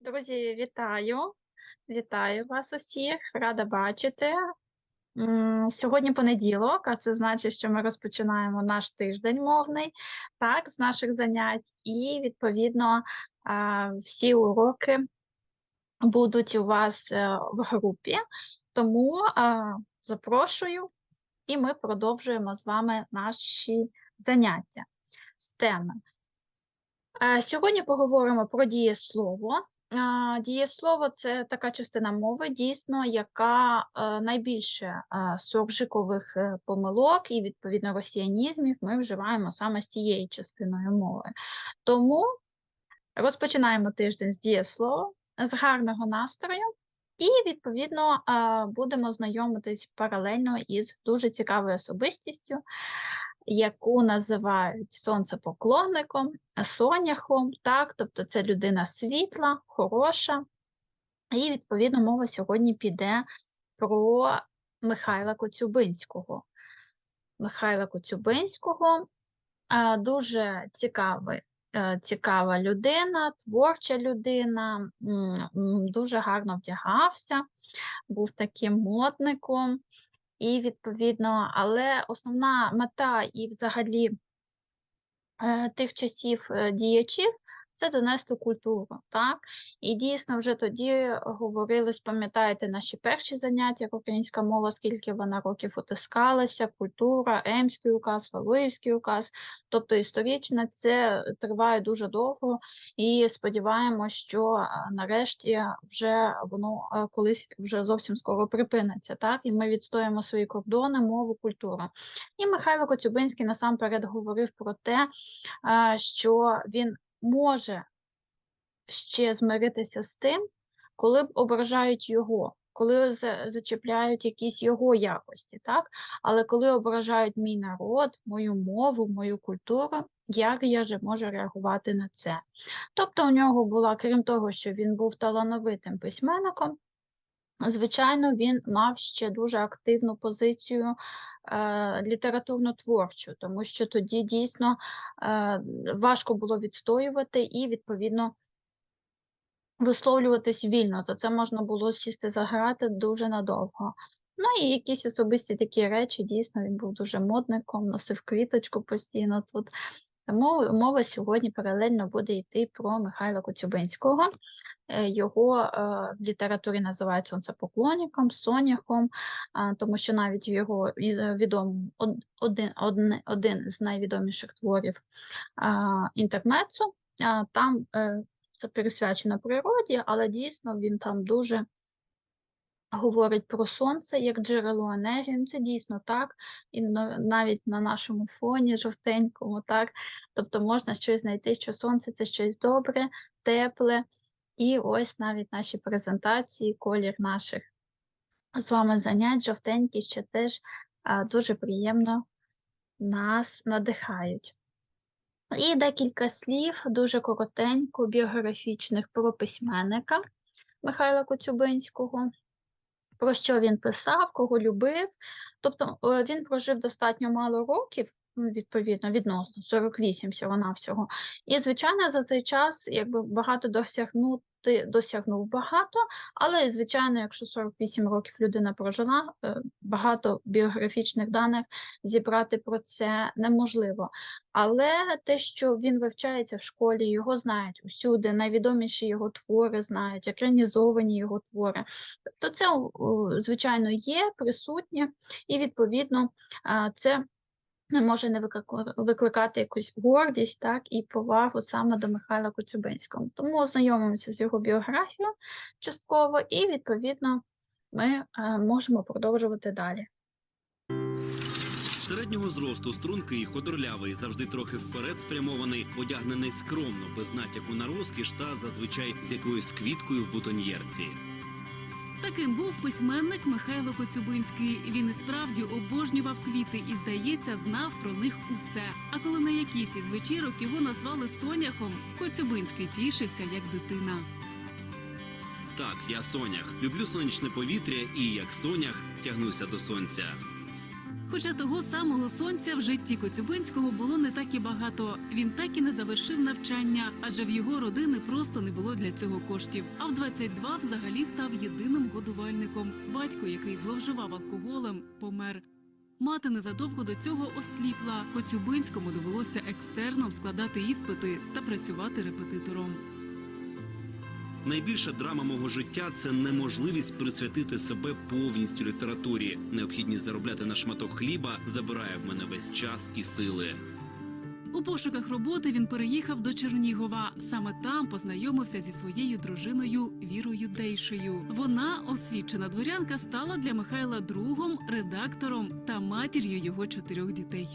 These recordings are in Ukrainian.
Друзі, вітаю! Вітаю вас усіх, рада бачити. Сьогодні понеділок, а це значить, що ми розпочинаємо наш тиждень мовний, так, з наших занять, і відповідно всі уроки будуть у вас е, в групі. Тому запрошую, і ми продовжуємо з вами наші заняття з теми. Е, Сьогодні поговоримо про дієслово. Дієслово це така частина мови, дійсно, яка е, найбільше е, суржикових е, помилок і, відповідно, росіянізмів ми вживаємо саме з цією частиною мови. Тому розпочинаємо тиждень з дієслова, з гарного настрою, і, відповідно, будемо знайомитись паралельно із дуже цікавою особистістю, яку називають сонцепоклонником, соняхом, так, тобто це людина світла, хороша. І, відповідно, мова сьогодні піде про Михайла Коцюбинського. Михайла Коцюбинського дуже цікавий, е, цікава людина, творча людина, дуже гарно вдягався, був таким модником. І відповідно, але основна мета і взагалі е, тих часів е, діячів це донести культуру, так? І дійсно вже тоді говорилось, пам'ятаєте, наші перші заняття, як українська мова, скільки вона років утискалася, культура, Емський указ, Валуївський указ, тобто історично це триває дуже довго, і сподіваємося, що е, нарешті вже воно е, колись вже зовсім скоро припиниться, так? І ми відстоїмо свої кордони, мову, культуру. І Михайло Коцюбинський насамперед говорив про те, е, що він може ще змиритися з тим, коли б ображають його, коли за- зачепляють якісь його якості, так? Але коли ображають мій народ, мою мову, мою культуру, як я же можу реагувати на це? Тобто у нього була, крім того, що він був талановитим письменником, Звичайно, він мав ще дуже активну позицію е, літературно-творчу, тому що тоді дійсно е, важко було відстоювати і, відповідно, висловлюватись вільно. За це можна було сісти заграти дуже надовго. Ну і якісь особисті такі речі, дійсно, він був дуже модником, носив квіточку постійно тут. Тому мова сьогодні паралельно буде йти про Михайла Коцюбинського. Е, Його е, в літературі називають сонцепоклонником, соняхом, тому що навіть його відомому один, один, один з найвідоміших творів інтермецу, там е, це присвячено природі, але дійсно він там дуже говорить про сонце як джерело енергії. Ну, Це дійсно так, і навіть на нашому фоні жовтенькому, так. Тобто можна щось знайти, що сонце це щось добре, тепле. І ось навіть наші презентації, колір наших з вами занять, жовтенькі ще теж дуже приємно нас надихають. І декілька слів, дуже коротенько, біографічних про письменника Михайла Коцюбинського, про що він писав, кого любив. Тобто е, він прожив достатньо мало років, відповідно, відносно 48 всього-навсього. І, звичайно, за цей час якби багато досягнути досягнув багато, але, звичайно, якщо 48 років людина прожила, е, багато біографічних даних зібрати про це неможливо. Але те, що він вивчається в школі, його знають усюди, найвідоміші його твори знають, екранізовані його твори. Тобто це, звичайно, є присутнє, і відповідно це може не викликати якусь гордість, так, і повагу саме до Михайла Коцюбинського. Тому ознайомимося з його біографією частково, і відповідно ми е, можемо продовжувати далі. Середнього зросту стрункий, ходорлявий, завжди трохи вперед спрямований, одягнений скромно, без натяку на розкіш та зазвичай з якоюсь квіткою в бутоньєрці. Таким був письменник Михайло Коцюбинський. Він і справді обожнював квіти і, здається, знав про них усе. А коли на якийсь із вечірок його назвали соняхом, Коцюбинський тішився як дитина. Так, я сонях. Люблю сонячне повітря і як сонях тягнуся до сонця. Хоча того самого сонця в житті Коцюбинського було не так і багато. Він так і не завершив навчання, адже в його родини просто не було для цього коштів. А в 22 взагалі став єдиним годувальником. Батько, який зловживав алкоголем, помер. Мати незадовго до цього осліпла. Коцюбинському довелося екстерном складати іспити та працювати репетитором. Найбільша драма мого життя це неможливість присвятити себе повністю літературі. Необхідність заробляти на шматок хліба забирає в мене весь час і сили. У пошуках роботи він переїхав до Чернігова. Саме там познайомився зі своєю дружиною Вірою Дейшею. Вона, освічена дворянка, стала для Михайла другом, редактором та матір'ю його чотирьох дітей.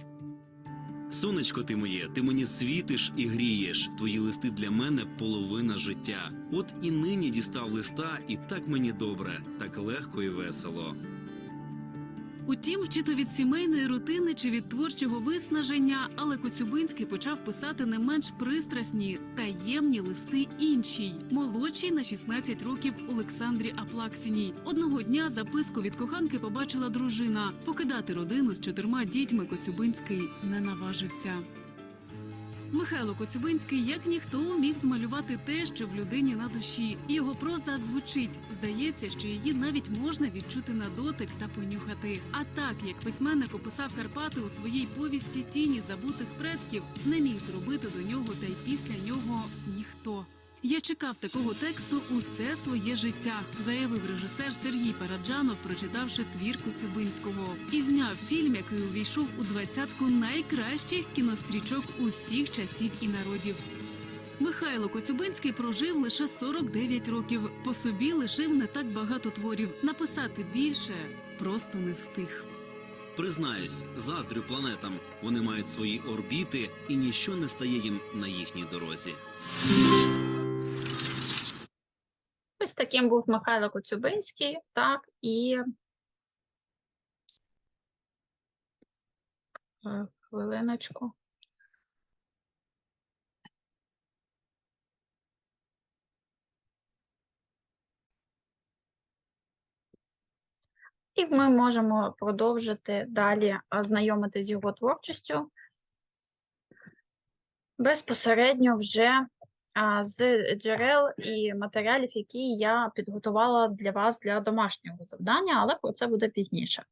Сонечко ти моє, ти мені світиш і грієш. Твої листи для мене половина життя. От і нині дістав листа, і так мені добре, так легко і весело. Утім, чи то від сімейної рутини, чи від творчого виснаження, але Коцюбинський почав писати не менш пристрасні, таємні листи іншій, молодшій на 16 років Олександрі Аплаксіній. Одного дня записку від коханки побачила дружина. Покидати родину з чотирма дітьми Коцюбинський не наважився. Михайло Коцюбинський, як ніхто, умів змалювати те, що в людині на душі. Його проза звучить. Здається, що її навіть можна відчути на дотик та понюхати. А так, як письменник описав Карпати у своїй повісті Тіні забутих предків, не міг зробити до нього та й після нього ніхто. Я чекав такого тексту усе своє життя, заявив режисер Сергій Параджанов, прочитавши твір Коцюбинського, і зняв фільм, який увійшов у двадцятку найкращих кінострічок усіх часів і народів. Михайло Коцюбинський прожив лише 49 років. По собі лишив не так багато творів. Написати більше просто не встиг. Признаюсь, заздрю планетам. Вони мають свої орбіти, і ніщо не стає їм на їхній дорозі. Ось таким був Михайло Коцюбинський, так, і Е, хвилиночку. І ми можемо продовжити далі а, з його творчістю безпосередньо вже з джерел і матеріалів, які я підготувала для вас для домашнього завдання, але про це буде пізніше.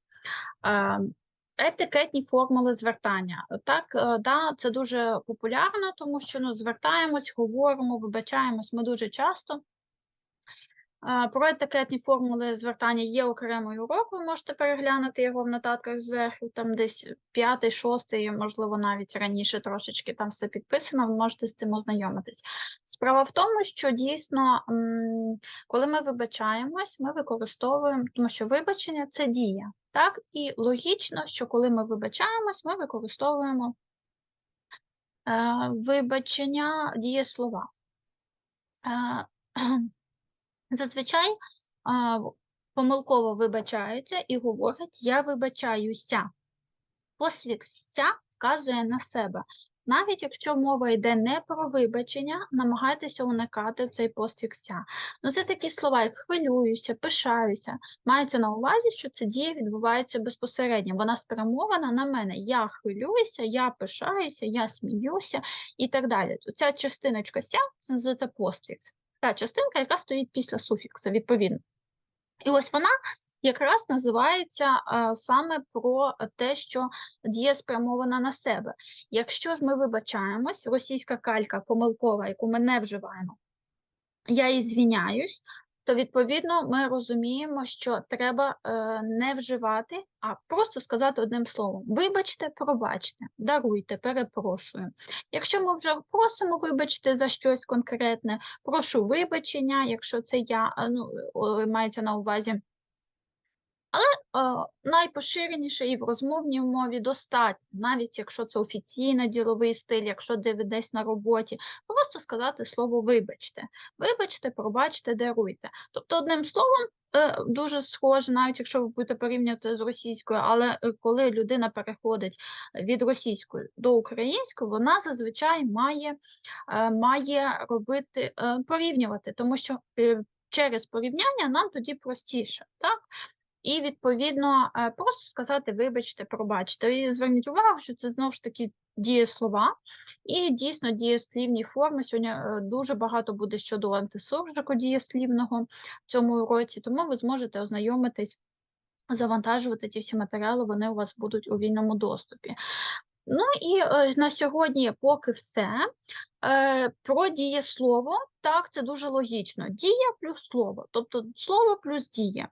Етикетні формули звертання. Так, е, да, це дуже популярно, тому що ну, звертаємось, говоримо, вибачаємось ми дуже часто. Про етикетні формули звертання є окремий урок, ви можете переглянути його в нотатках зверху, там десь п'ятий, шостий, можливо, навіть раніше трошечки там все підписано, ви можете з цим ознайомитись. Справа в тому, що дійсно, коли ми вибачаємось, ми використовуємо, тому що вибачення це дія. Так, і логічно, що коли ми вибачаємось, ми використовуємо е, вибачення дієслова. Зазвичай а, помилково вибачаються і говорять я вибачаюся. Посвід вся вказує на себе. Навіть якщо мова йде не про вибачення, намагайтеся уникати цей постфік ся. Ну, це такі слова, як хвилююся, пишаюся. Мається на увазі, що ця дія відбувається безпосередньо. Вона спрямована на мене. Я хвилююся, я пишаюся, я сміюся і так далі. Ця частиночка ся це називається постфікс. Та частинка, яка стоїть після суфікса, відповідно. І ось вона якраз називається а, саме про те, що дія спрямована на себе. Якщо ж ми вибачаємось, російська калька помилкова, яку ми не вживаємо, я і звіняюсь, то відповідно ми розуміємо, що треба е, не вживати, а просто сказати одним словом: вибачте, пробачте, даруйте, перепрошую. Якщо ми вже просимо вибачте за щось конкретне, прошу вибачення, якщо це я, ну, мається на увазі. Але е, найпоширеніше і в розмовній мові достатньо, навіть якщо це офіційний діловий стиль, якщо де десь на роботі, просто сказати слово вибачте. Вибачте, пробачте, даруйте. Тобто, одним словом, е, дуже схоже, навіть якщо ви будете порівнювати з російською, але е, коли людина переходить від російської до української, вона зазвичай має, е, має робити, порівнювати, тому що через порівняння нам тоді простіше. Так? І відповідно е, просто сказати вибачте, пробачте. І зверніть увагу, що це знову ж таки дієслова і дійсно дієслівні форми. Сьогодні е, дуже багато буде щодо антисуржику дієслівного в цьому уроці, тому ви зможете ознайомитись, завантажувати ті всі матеріали, вони у вас будуть у вільному доступі. Ну і е, на сьогодні поки все. Е, про дієслово, так, це дуже логічно. Дія плюс слово, тобто слово плюс дія.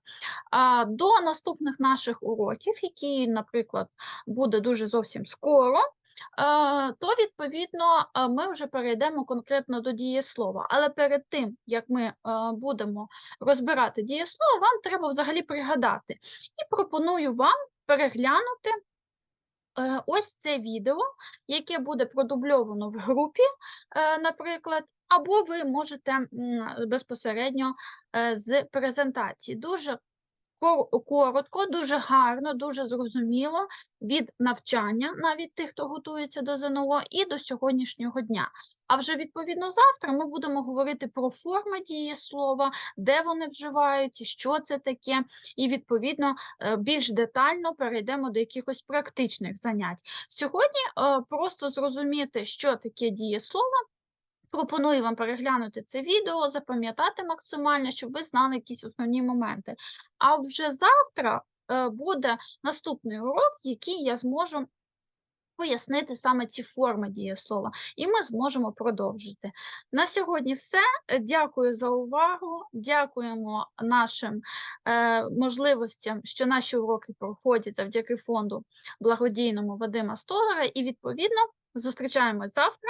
А до наступних наших уроків, які, наприклад, буде дуже зовсім скоро, е, то відповідно ми вже перейдемо конкретно до дієслова. Але перед тим, як ми будемо розбирати дієслово, вам треба взагалі пригадати. І пропоную вам переглянути ось це відео, яке буде продубльовано в групі, е, наприклад, або ви можете безпосередньо е, з презентації. Дуже коротко, дуже гарно, дуже зрозуміло від навчання, навіть тих, хто готується до ЗНО, і до сьогоднішнього дня. А вже відповідно завтра ми будемо говорити про форми дієслова, де вони вживаються, що це таке, і відповідно е, більш детально перейдемо до якихось практичних занять. Сьогодні е, просто зрозуміти, що таке дієслово. Пропоную вам переглянути це відео, запам'ятати максимально, щоб ви знали якісь основні моменти. А вже завтра е, буде наступний урок, який я зможу пояснити саме ці форми дієслова, і ми зможемо продовжити. На сьогодні все. Дякую за увагу. Дякуємо нашим е, можливостям, що наші уроки проходять завдяки фонду благодійному Вадима Столара. І відповідно зустрічаємось завтра.